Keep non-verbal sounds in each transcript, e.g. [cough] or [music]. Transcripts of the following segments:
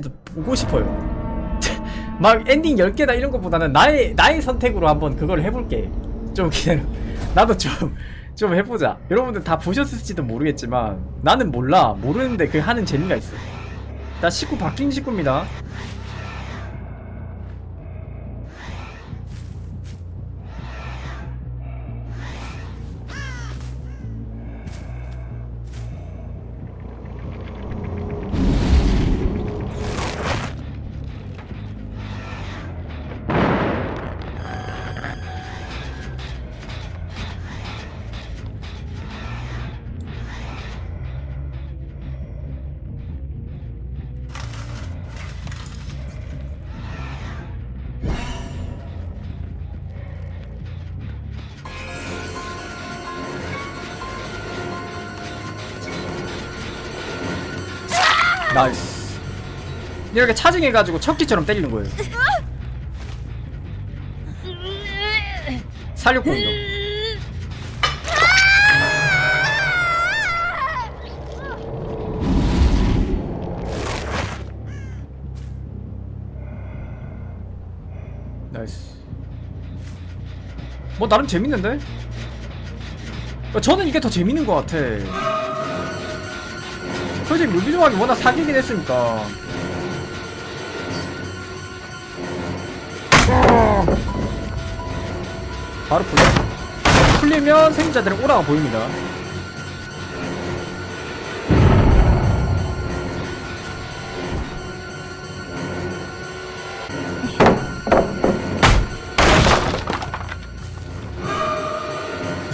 도 보고 싶어요. [laughs] 막 엔딩 10개나 이런 것보다는 나의 나의 선택으로 한번 그걸 해볼게. 좀 기다려. [laughs] 나도 좀 좀 해보자. 여러분들 다 보셨을지도 모르겠지만 나는 몰라. 모르는데 그 하는 재미가 있어. 나 식구 바뀐 식구입니다. 나이스. 이렇게 차징해가지고 척기처럼 때리는 거예요. 살려고 공격. 나이스. 뭐 나름 재밌는데? 어, 저는 이게 더 재밌는 것 같아. 솔직히 뮤비 조각이 워낙 사기긴 했으니까. 바로 풀려. 풀리면 생존자들은 오라가 보입니다.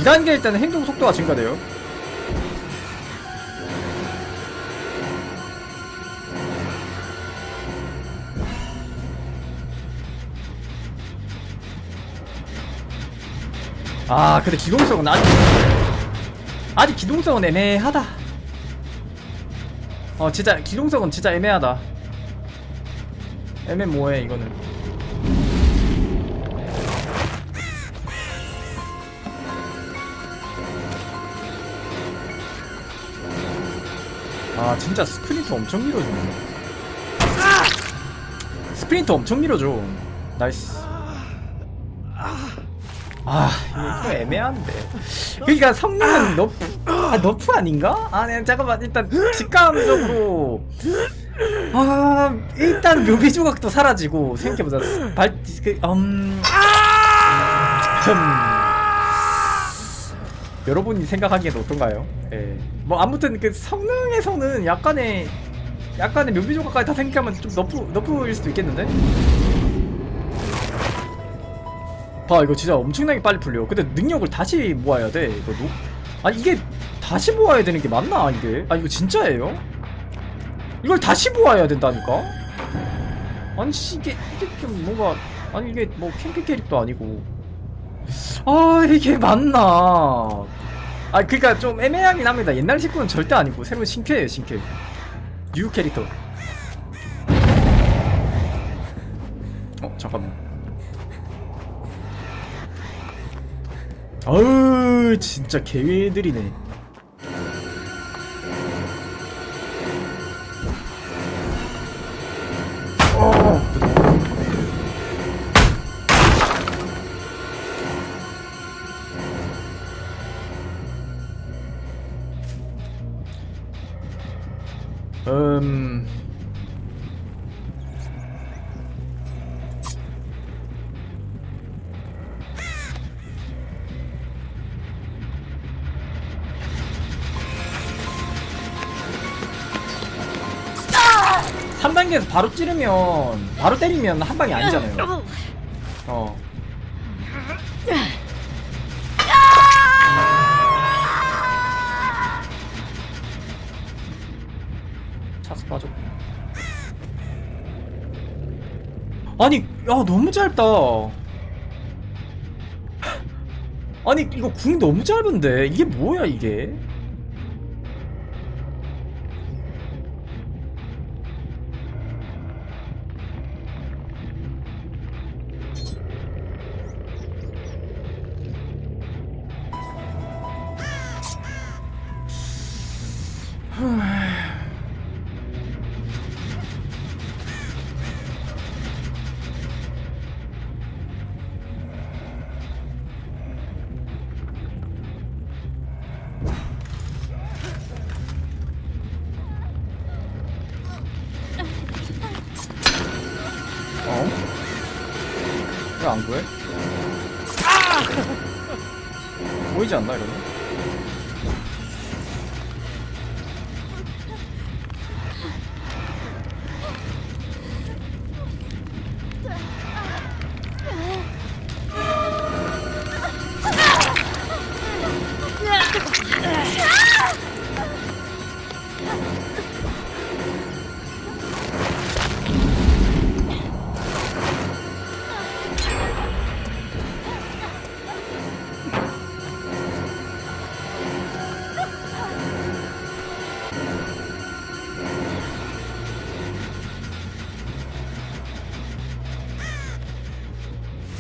이단계일 때는 행동 속도가 증가돼요. 아 근데 기동성은 아직 아직 기동성은 애매하다. 어 진짜 기동성은 진짜 애매하다. 애매모호해 이거는. 아 진짜 스프린트 엄청 밀어주네. 스프린트 엄청 밀어줘. 나이스 아 이거 좀 애매한데 그러니까 성능은 너프 아 너프 아닌가? 아 네, 잠깐만 일단 직감적으로 아 일단 묘비 조각도 사라지고 생각해보자 발 그 음... 흠. 여러분이 생각하기에는 어떤가요? 예. 뭐 아무튼 그 성능에서는 약간의 약간의 묘비 조각까지 다 생각하면 좀 너프 너프일 수도 있겠는데? 봐 이거 진짜 엄청나게 빨리 풀려. 근데 능력을 다시 모아야 돼 이거 노... 아니 이게 다시 모아야 되는 게 맞나 이게? 아 이거 진짜예요? 이걸 다시 모아야 된다니까? 아니 씨, 이게 이게 좀 뭔가 아니 이게 뭐 캠핑 캐릭도 아니고. 아 이게 맞나? 아 그니까 좀 애매하긴 합니다. 옛날 식구는 절대 아니고 새로운 신캐예요 신캐. 뉴 캐릭터. 어 잠깐만 어우 진짜 개들이네 바로 때리면 한 방이 아니잖아요. 어. 차스 빠져. 아니, 야 너무 짧다. 아니 이거 궁 너무 짧은데 이게 뭐야 이게? 왜안 구해? [laughs] 보이지 않나 이러면?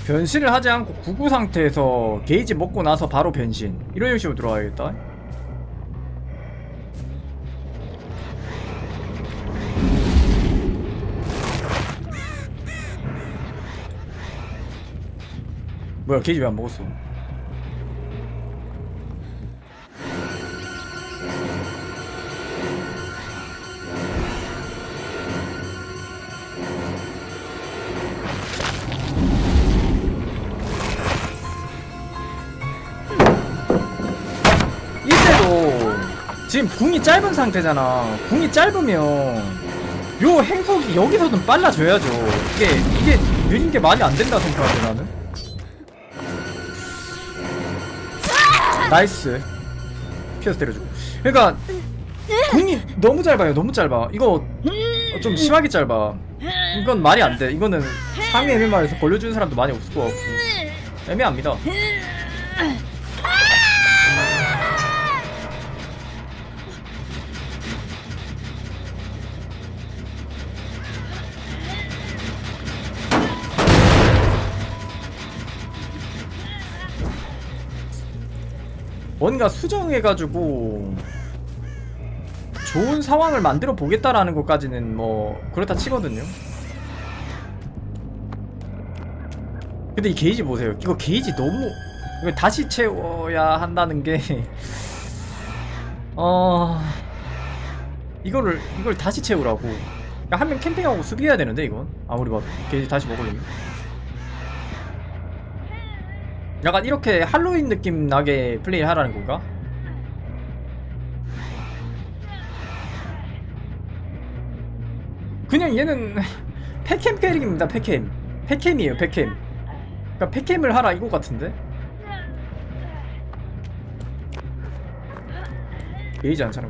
변신을 하지 않고 구구 상태에서 게이지 먹고 나서 바로 변신. 이런 식으로 들어가야겠다. 뭐야 게이지 왜 안 먹었어 궁이 짧은 상태잖아. 궁이 짧으면 요 행속이 여기서는 빨라져야죠. 이게 이게 느린 게 말이 안 된다 생각하는데 나는. 나이스. 피어스 때려주고. 그러니까 궁이 너무 짧아요. 너무 짧아. 이거 좀 심하게 짧아. 이건 말이 안 돼. 이거는 상위 MMR에서 걸려주는 사람도 많이 없을 것 같고 애매합니다. 뭔가 수정해가지고 좋은 상황을 만들어 보겠다라는 것까지는 뭐 그렇다 치거든요. 근데 이 게이지 보세요. 이거 게이지 너무 이거 다시 채워야 한다는 게 [laughs] 어... 이거를 이걸 다시 채우라고. 한 명 캠핑하고 수비해야 되는데 이건 아무리 봐도 게이지 다시 먹으려면. 약간 이렇게 할로윈 느낌 나게 플레이 하라는 건가? 그냥 얘는 [laughs] 패캠 캐릭입니다 패캠 패캠이에요 패캠 그니까 패캠을 하라 이거 같은데? 베이지 않잖아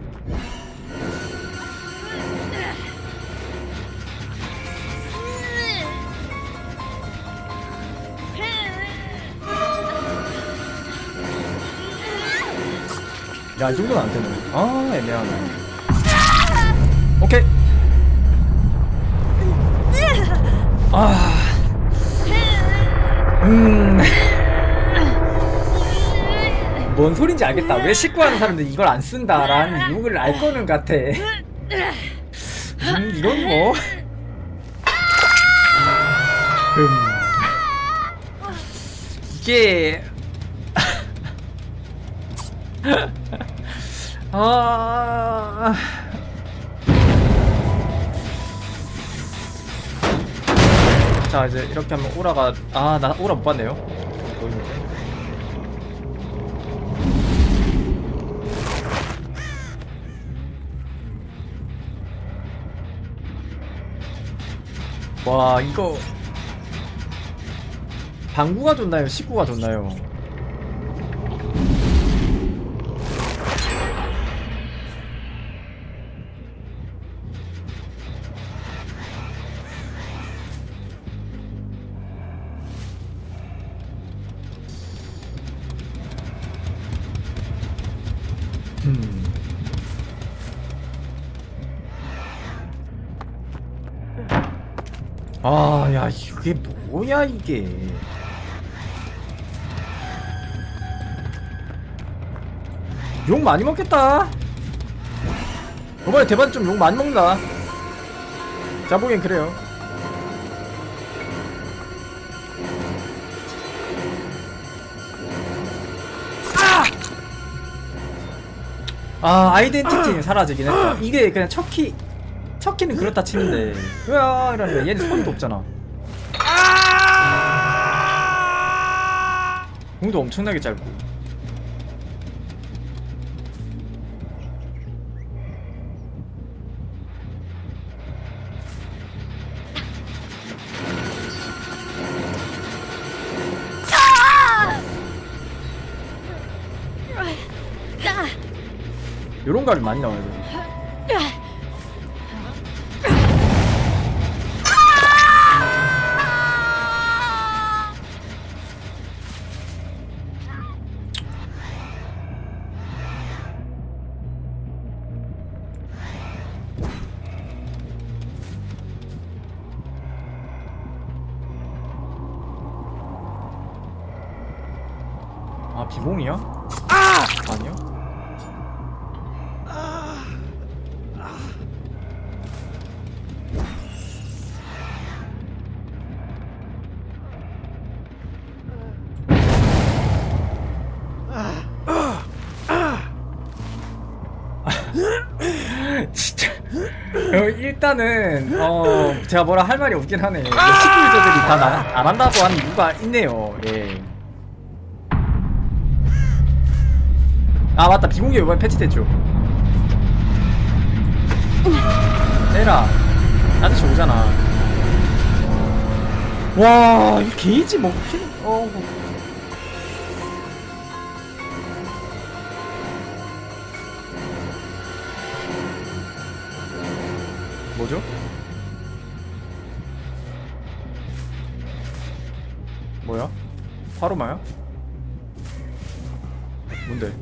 야, 이 정도는 안 되네. 아, 애매하네. 오케이. 아. 음. 뭔 소린지 알겠다. 왜 식구하는 사람들이 이걸 안 쓴다라는 이유를 알 거는 같아. 음, 이건 뭐. 음. 이게. [laughs] 아. 자 이제 이렇게 하면 오라가 아 나 오라 못 봤네요. 보이는데. 와 이거 방구가 좋나요? 식구가 좋나요? 아, 야, 이게 뭐야, 이게. 욕 많이 먹겠다. 이번에 대반 좀욕 많이 먹는다. 자, 보기엔 그래요. 아 아이덴티티는 사라지긴 했다 이게 그냥 척키 척키는 그렇다 치는데. 왜야? 이러는데 얘는 소리도 없잖아. 공도 엄청나게 짧고. 요런 가를 많이 나와야 돼 일단은 어 [laughs] 제가 뭐라 할 말이 없긴 하네 시구 유저들이 다안 한다고 하는 이유가 있네요. 예. 아 맞다. 비공개 이번에 패치됐죠? 에라 아저씨 오잖아. 와이 게이지 먹히는 어 뭐죠? 뭐야? 파로마야? 뭔데?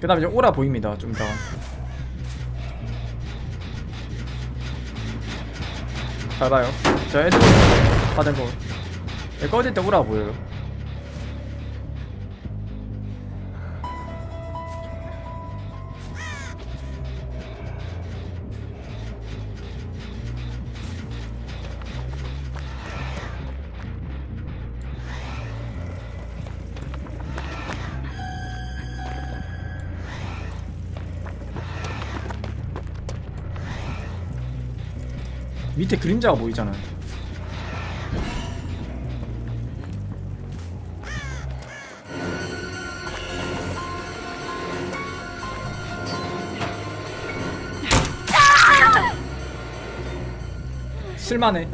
그 다음에 이제 오라 보입니다 좀 이따 잘 봐요 자 애들 받은 거얘 꺼질 때 오라 보여요. 밑에 그림자가 보이잖아요 쓸만해.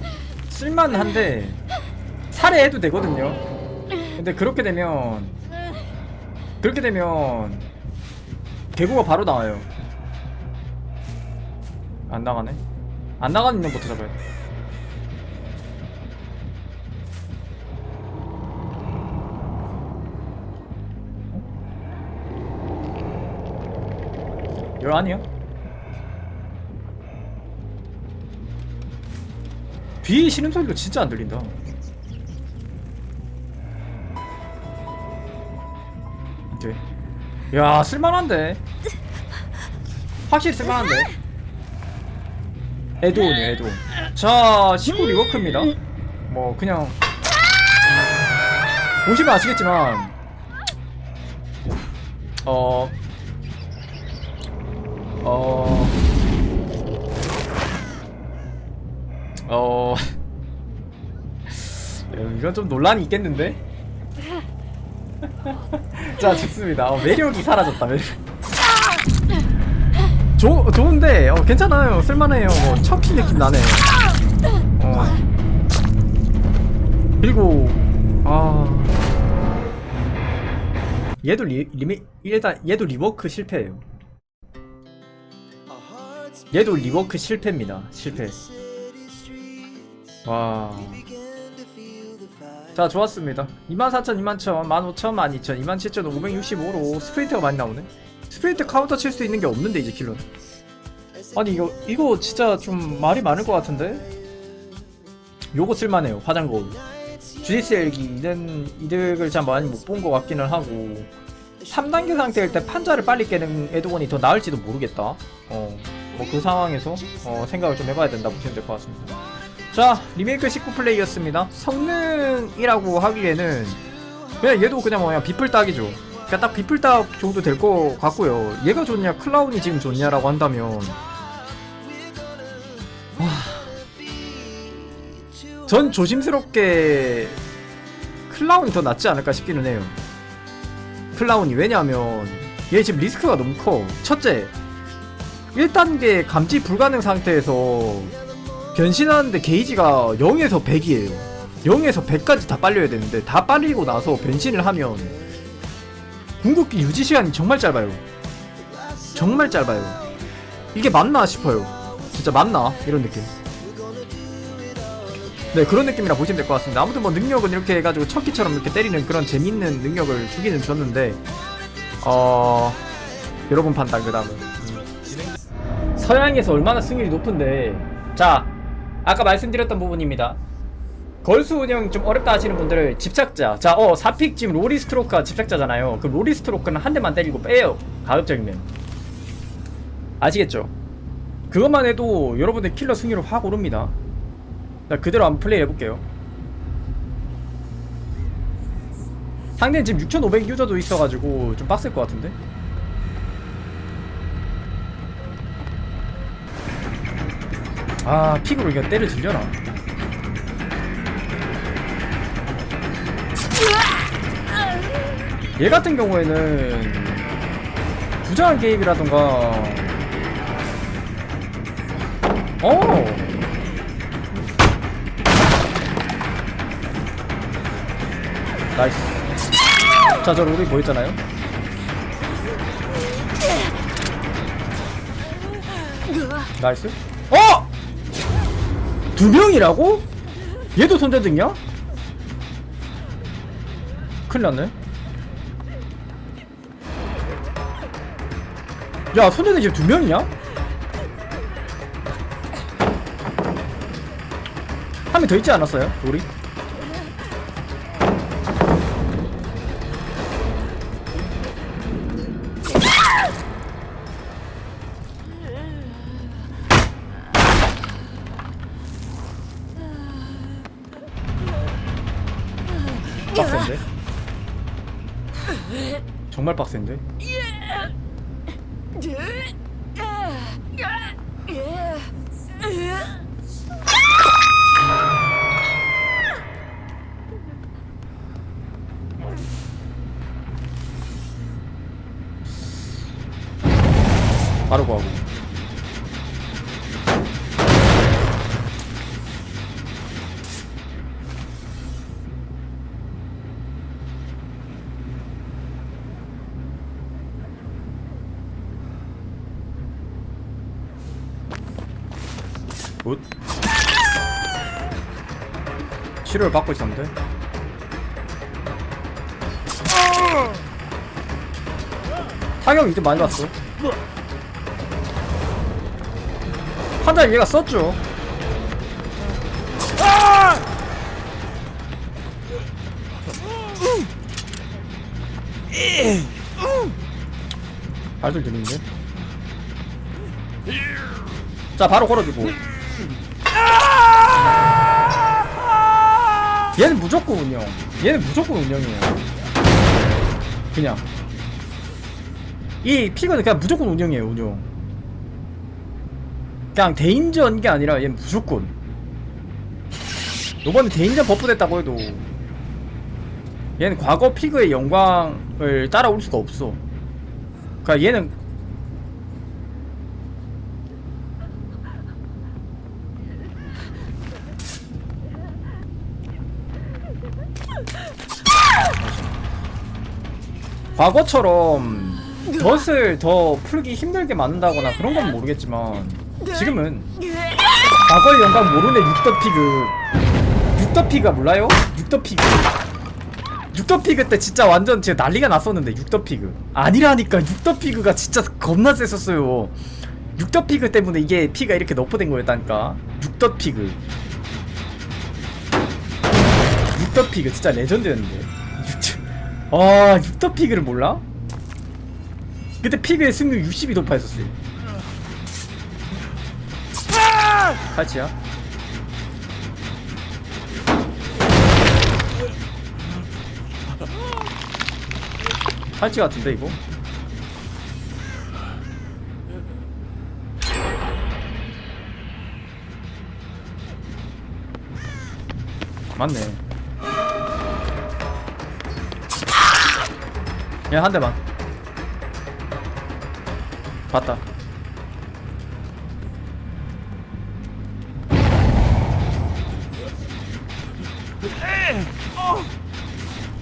쓸만한데 살해해도 되거든요. 근데 그렇게 되면 그렇게 되면 개구가 바로 나와요. 안 나가네? 안 나가는 인형부터 잡아요. 열 아니야? 비 신음소리도 진짜 안 들린다. 오케이. 야 쓸만한데. 확실히 쓸만한데. 에드온이에요 에드온. 자 시구 리워크입니다. 뭐 그냥. 보시면 아시겠지만. 어. 어... 어... [laughs] 이건 좀 논란이 있겠는데? [laughs] 자 좋습니다. 어, 매력이 사라졌다 조, 좋은데 어, 괜찮아요. 쓸만해요. 뭐 척키 느낌 나네. 어. 그리고 아. 얘도 리, 리미 일단 얘도 리워크 실패예요. 얘도 리워크 실패입니다. 실패 와. 자 좋았습니다. 24,000, 21,000, 15,000, 12,000, 27,565로 스프린트가 많이 나오네. 스프린트 카운터 칠 수 있는 게 없는데 이제 킬러는. 아니 이거 이거 진짜 좀 말이 많을 것 같은데? 요거 쓸만해요 화장 거울 주디스 엘기는 이득을 참 많이 못 본 것 같기는 하고. 3단계 상태일 때 판자를 빨리 깨는 에드원이 더 나을지도 모르겠다. 어뭐 그 상황에서 어, 생각을 좀 해봐야 된다 보시면 될 것 같습니다 자 리메이크 19 플레이였습니다. 성능이라고 하기에는 그냥 얘도 그냥 뭐야 비플 딱이죠. 그냥 딱 비플 딱 정도 될거 같고요. 얘가 좋냐 클라운이 지금 좋냐라고 한다면. 와... 전 조심스럽게 클라운이 더 낫지 않을까 싶기는 해요. 클라운이 왜냐하면 얘 지금 리스크가 너무 커. 첫째 1단계 감지 불가능 상태에서 변신하는데 게이지가 0에서 100이에요. 0에서 100까지 다 빨려야 되는데 다 빨리고 나서 변신을 하면 궁극기 유지 시간이 정말 짧아요. 정말 짧아요. 이게 맞나 싶어요. 진짜 맞나? 이런 느낌. 네 그런 느낌이라 보시면 될 것 같습니다. 아무튼 뭐 능력은 이렇게 해가지고 척키처럼 이렇게 때리는 그런 재밌는 능력을 주기는 줬는데 어 여러분 판단 그 다음은. 서양에서 얼마나 승률이 높은데. 자 아까 말씀드렸던 부분입니다. 걸수 운영 좀 어렵다 하시는 분들을 집착자. 자 어 4픽 지금 로리 스트로크가 집착자잖아요. 그 로리 스트로크는 한 대만 때리고 빼요. 가급적이면. 아시겠죠? 그것만 해도 여러분들 킬러 승률을 확 오릅니다. 자 그대로 한번 플레이 해볼게요. 상대는 지금 6500 유저도 있어가지고 좀 빡셀 것 같은데 아 픽으로 이거 때려 질려나? 얘 같은 경우에는 부자한 게임이라던가. 어! 나이스. 자저 로리 보였잖아요. 나이스. 어! 두 명이라고? 얘도 손자등이야? 큰일 났네 야 손자등 지금 두 명이냐? 한명 더 있지 않았어요? 우리? 빡센데? 바로 구하고 치료를 받고 있었는데. 타격 이제 많이 봤어. 판단 얘가 썼죠? 발들 들리는데. 자 바로 걸어주고 얘는 무조건 운영. 얘는 무조건 운영이에요. 그냥. 이 픽은 그냥 무조건 운영이에요 운영. 그냥 대인전 게 아니라 얘는 무조건. 요번에 대인전 버프 됐다고 해도 얘는 과거 피그의 영광을 따라올 수가 없어. 그니까 얘는 과거처럼 덫을 더 풀기 힘들게 만든다거나 그런 건 모르겠지만 지금은 과거의 영광 모르네 육더피그. 육더피가 몰라요? 육더피그. 육더피그 때 진짜 완전 진짜 난리가 났었는데 육더피그. 아니라니까 육더피그가 진짜 겁나 셌었어요. 육더피그 때문에 이게 피가 이렇게 너프된 거였다니까 육더피그. 육더피그 진짜 레전드였는데. 육- 아 육더 피그를 몰라? 그때 피그의 승률 60이 높아했었어요 칼치야 팔찌 같은데 이거? 맞네 그냥 한 대만. 봤다.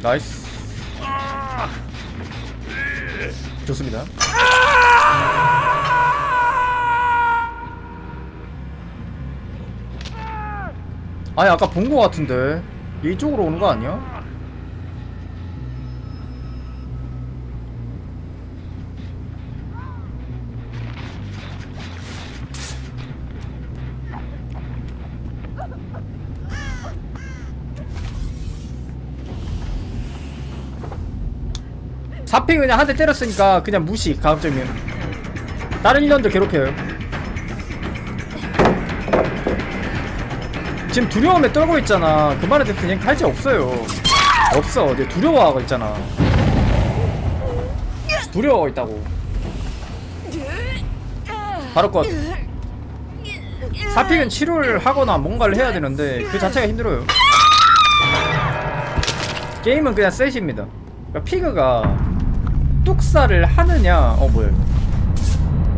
나이스. 좋습니다. 아니 아까 본 거 같은데. 이쪽으로 오는 거 아니야? 사피 그냥 한 대 때렸으니까 그냥 무시 가급적이면. 다른 인원들 괴롭혀요. 지금 두려움에 떨고 있잖아. 그 대해서 그냥 할지 없어요. 없어. 이제 두려워하고 있잖아. 두려워하고 있다고. 바로 것 사픽은 치료를 하거나 뭔가를 해야 되는데 그 자체가 힘들어요. 게임은 그냥 셋입니다. 그러니까 피그가 뚝사를 하느냐? 어 뭐야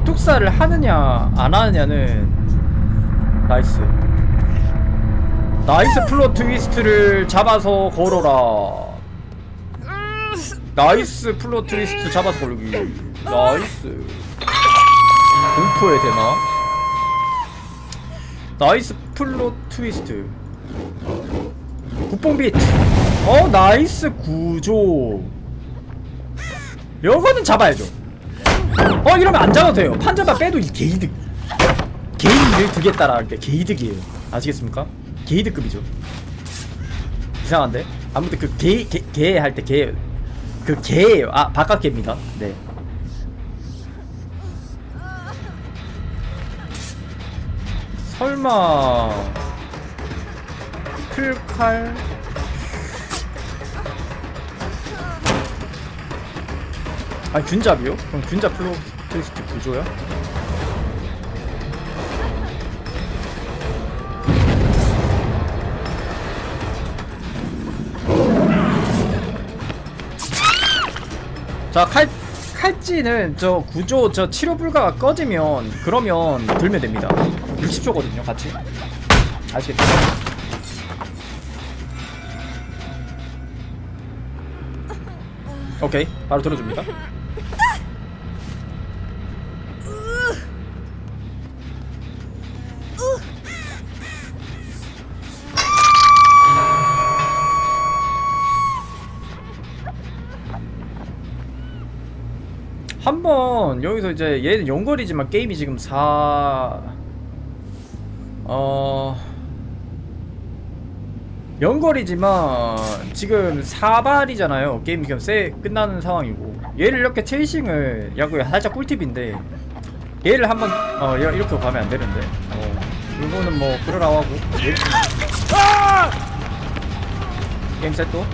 뚝사를 하느냐 안 하느냐는 나이스. 나이스 플롯 트위스트를 잡아서 걸어라. 나이스 플롯 트위스트 잡아서 걸기. 나이스. 공포에 되나? 나이스 플롯 트위스트. 국뽕 비트. 어 나이스 구조 요거는 잡아야죠 어 이러면 안 잡아도 돼요 판자만 빼도 이 개이득 개이득 두겠다라 게 개이득이에요 아시겠습니까? 게이드급이죠. 이상한데? 아무튼 그 개, 개, 개할때 개, 그 개예요. 아, 바깥 개입니다. 네. 설마 풀칼 아 균잡이요? 그럼 균잡 플로 트위스트 구조야? 자, 칼, 칼찌는 저 구조, 저 치료 불가가 꺼지면, 그러면 들면 됩니다. 60초거든요, 같이. 아시겠죠? 오케이, 바로 들어줍니다. 이제 얘는 연거리지만 게임이 지금 4 어... 연거리지만 지금 4발이잖아요. 게임이 지금 세 끝나는 상황이고. 얘를 이렇게 체이싱을 야구 살짝 꿀팁인데 얘를 한번 어 여- 이렇게 가면 안 되는데. 어 이거는 뭐 그러라고 하고. 얘- 게임 셋도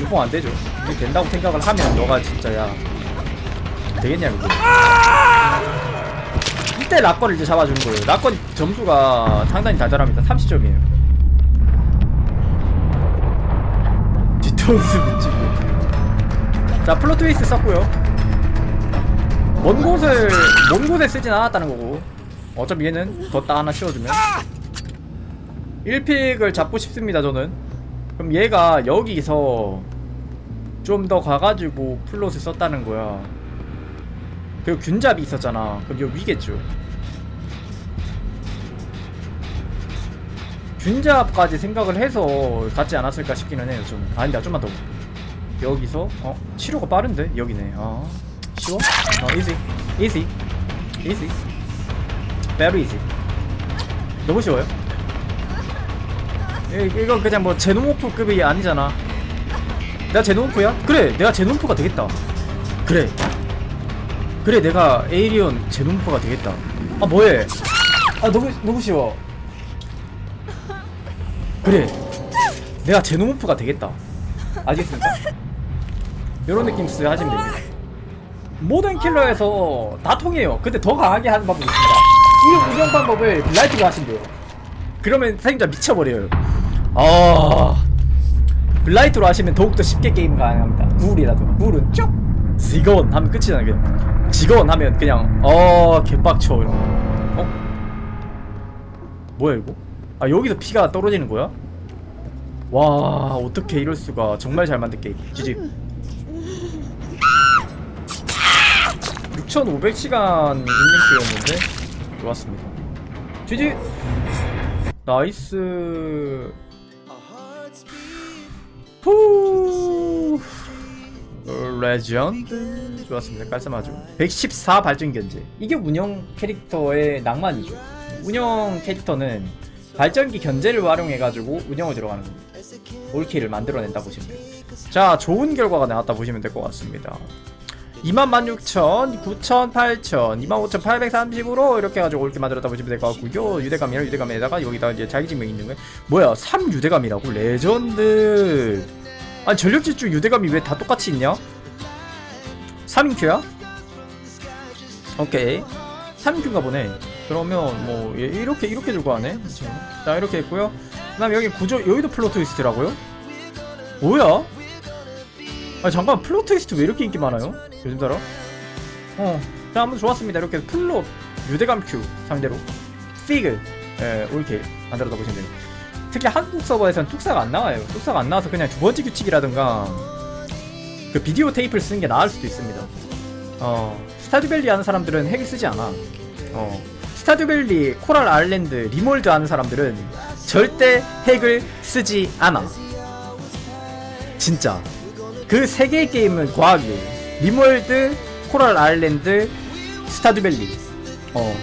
이거 안 되죠. 이게 된다고 생각을 하면 너가 진짜 야 되겠냐 그거 이때 락건을 이제 잡아주는 거예요. 락건 점수가 상당히 달달합니다. 30점이에요. 뒤통수 미치고. 자 플로 트위스트 썼고요. 먼 곳을 먼 곳에 쓰진 않았다는 거고. 어차피 얘는 덧다 하나 씌워주면. 1픽을 잡고 싶습니다 저는. 그럼 얘가 여기서 좀 더 가가지고 플롯을 썼다는 거야 그리고 균잡이 있었잖아. 그럼 여기 위겠죠? 균잡까지 생각을 해서 갖지 않았을까 싶기는 해요 저는 아닌데 좀만 더. 여기서? 어? 치료가 빠른데? 여기네. 아 쉬워? 어 easy. easy. easy. easy. 너무 쉬워요? 이- 이건 그냥 뭐 제노모프급이 아니잖아. 내가 제노모프야? 그래 내가 제노모프가 되겠다. 그래 그래 내가 에이리온 제노모프가 되겠다 아 뭐해 아 너무 너무 쉬워 그래 내가 제노모프가 되겠다 알겠습니까? 이런 느낌 쓰 하시면 됩니다. 모든 킬러에서 다 통해요. 근데 더 강하게 하는 방법이 있습니다. 이 운영 방법을 블라이트로 하신대요. 그러면 사용자 미쳐버려요. 아 블라이트로 하시면 더욱더 쉽게 게임 가능합니다. 구울이라도 구울은 쭉 직원 하면 끝이잖아요. 직원 하면 그냥 어 개빡쳐 이런 거. 어? 뭐야 이거? 아 여기서 피가 떨어지는 거야? 와 어떻게 이럴 수가 정말 잘 만든 게임 지지 6,500시간 있는 게임인데 좋았습니다 지지 나이스 후 레전드 좋았습니다. 깔쌈하죠. 114 발전 견제 이게 운영 캐릭터의 낭만이죠. 운영 캐릭터는 발전기 견제를 활용해가지고 운영을 들어가는 겁니다. 올킬을 만들어낸다 보시면 돼요. 자 좋은 결과가 나왔다 보시면 될 것 같습니다. 26,000, 9,000, 8,000, 25,830으로 이렇게 해가지고 올킬 만들었다 보시면 될 것 같고요. 유대감이랑 유대감에다가 여기다가 이제 자기 증명 있는 거예요. 뭐야 3유대감이라고? 레전드 아니 전력 질주 유대감이 왜 다 똑같이 있냐? 3인큐야? 오케이 3인큐인가 보네 그러면 뭐얘 이렇게 이렇게 들고 가네 자 이렇게 했고요 그 다음에 여기 구조 여기도 플롯 트위스트라고요? 뭐야? 아 잠깐 플롯 트위스트 왜 이렇게 인기 많아요? 요즘 따라 어, 자 한번 좋았습니다 이렇게 플롯 유대감 큐 상대로 피그 예, 올킬 만들어다 보시면 됩니다 특히 한국 서버에서는 뚝사가 안 나와요. 뚝사가 안 나와서 그냥 두 번째 규칙이라든가 그 비디오 테이프를 쓰는 게 나을 수도 있습니다. 어 스타듀밸리 하는 사람들은 핵을 쓰지 않아. 어 스타듀밸리 코랄 아일랜드 리몰드 하는 사람들은 절대 핵을 쓰지 않아. 진짜. 그 세 개의 게임은 과학이에요. 리몰드 코랄 아일랜드 스타듀밸리. 어